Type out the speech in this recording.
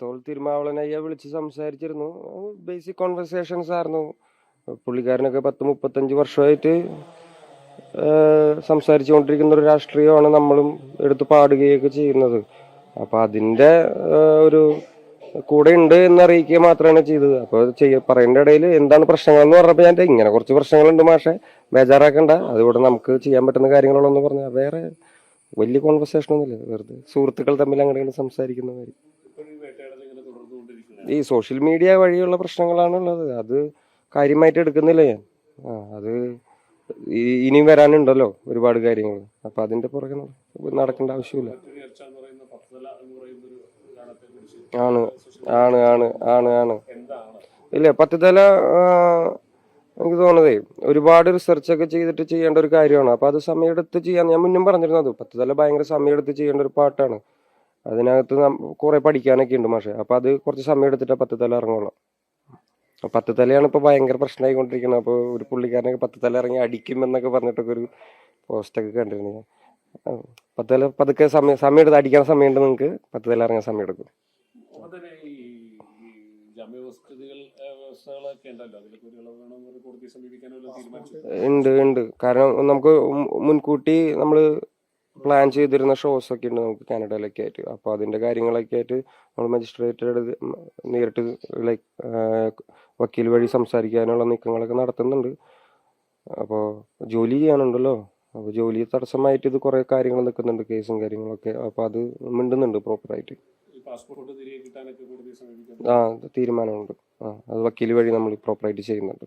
തോൾ തിരുമാവളനയ്യ വിളിച്ച് സംസാരിച്ചിരുന്നു. ബേസിക് കോൺവെർസേഷൻസ് ആയിരുന്നു. പുള്ളിക്കാരനൊക്കെ പത്ത് മുപ്പത്തഞ്ച് വർഷമായിട്ട് സംസാരിച്ചു കൊണ്ടിരിക്കുന്ന ഒരു രാഷ്ട്രീയമാണ് നമ്മളും എടുത്ത് പാടുകയൊക്കെ ചെയ്യുന്നത്. അപ്പൊ അതിന്റെ ഒരു കൂടെ ഉണ്ട് എന്നറിയിക്കുക മാത്രമാണ് ചെയ്തത്. അപ്പൊ പറയേണ്ട ഇടയിൽ എന്താണ് പ്രശ്നങ്ങൾ എന്ന് പറഞ്ഞപ്പോൾ ഞാൻ ഇങ്ങനെ കുറച്ച് പ്രശ്നങ്ങളുണ്ട് മാഷെ. ബേജാറാക്കണ്ട. അതുകൂടെ നമുക്ക് ചെയ്യാൻ പറ്റുന്ന കാര്യങ്ങളുള്ളതെന്ന് പറഞ്ഞാൽ വേറെ വലിയ കോൺവെർസേഷൻ ഒന്നുമില്ല. വെറുതെ സുഹൃത്തുക്കൾ തമ്മിൽ അങ്ങനെ സംസാരിക്കുന്ന കാര്യം ഇപ്പോഴും ഈ വേട്ടയാടൽ ഇങ്ങനെ തുടർന്നുകൊണ്ടിരിക്കുകയാണ് ഈ സോഷ്യൽ മീഡിയ വഴിയുള്ള പ്രശ്നങ്ങളാണ് ഉള്ളത് അത് കാര്യമായിട്ട് എടുക്കുന്നില്ല ഞാൻ. അത് ഇനിയും വരാനുണ്ടല്ലോ ഒരുപാട് കാര്യങ്ങൾ. അപ്പൊ അതിന്റെ പുറകെ നടക്കേണ്ട ആവശ്യമില്ല. ആണ് ആണ് ആണ് ആണ് ആണ്. ഇല്ല പത്തുതല എനിക്ക് തോന്നുന്നതേ ഒരുപാട് റിസർച്ച് ഒക്കെ ചെയ്തിട്ട് ചെയ്യേണ്ട ഒരു കാര്യമാണ്. അപ്പൊ അത് സമയമെടുത്ത് ചെയ്യാൻ ഞാൻ മുന്നും പറഞ്ഞിരുന്നത് പത്തുതല ഭയങ്കര സമയമെടുത്ത് ചെയ്യേണ്ട ഒരു പാട്ടാണ്. അതിനകത്ത് കുറെ പഠിക്കാനൊക്കെ ഉണ്ട് മാഷെ. അപ്പൊ അത് കുറച്ച് സമയം എടുത്തിട്ട് പത്തുതല ഇറങ്ങുള്ളൂ പത്ത് തലയാണ് ഇപ്പൊ ഭയങ്കര പ്രശ്നമായിക്കൊണ്ടിരിക്കുന്നത് അപ്പൊ ഒരു പുള്ളിക്കാരനൊക്കെ പത്ത് തല ഇറങ്ങി അടിക്കും എന്നൊക്കെ പറഞ്ഞിട്ടൊക്കെ ഒരു പോസ്റ്റൊക്കെ കണ്ടിരുന്നു ഞാൻ. പത്ത് തല പതുക്കെ സമയം സമയം എടുത്ത് അടിക്കാൻ സമയമുണ്ട് നിങ്ങൾക്ക് പത്ത് തല ഇറങ്ങാൻ സമയം എടുക്കും. ഉണ്ട് ഉണ്ട്. കാരണം നമുക്ക് മുൻകൂട്ടി നമ്മൾ പ്ലാൻ ചെയ്തിരുന്ന ഷോസ് ഒക്കെ ഉണ്ട് നമുക്ക് കാനഡയിലൊക്കെ ആയിട്ട്. അപ്പോൾ അതിന്റെ കാര്യങ്ങളൊക്കെ ആയിട്ട് നമ്മൾ മജിസ്ട്രേറ്റ് നേരിട്ട് ലൈക്ക് വക്കീൽ വഴി സംസാരിക്കാനുള്ള നീക്കങ്ങളൊക്കെ നടത്തുന്നുണ്ട്. അപ്പോൾ ജോലി ചെയ്യാനുണ്ടല്ലോ. അപ്പോൾ ജോലി തടസ്സമായിട്ട് ഇത് കുറേ കാര്യങ്ങൾ നിൽക്കുന്നുണ്ട് കേസും കാര്യങ്ങളൊക്കെ. അപ്പോൾ അത് മിണ്ടുന്നുണ്ട് പ്രോപ്പറായിട്ട് ആ തീരുമാനമുണ്ട്. ആ അത് വക്കീൽ വഴി നമ്മൾ പ്രോപ്പറായിട്ട് ചെയ്യുന്നുണ്ട്.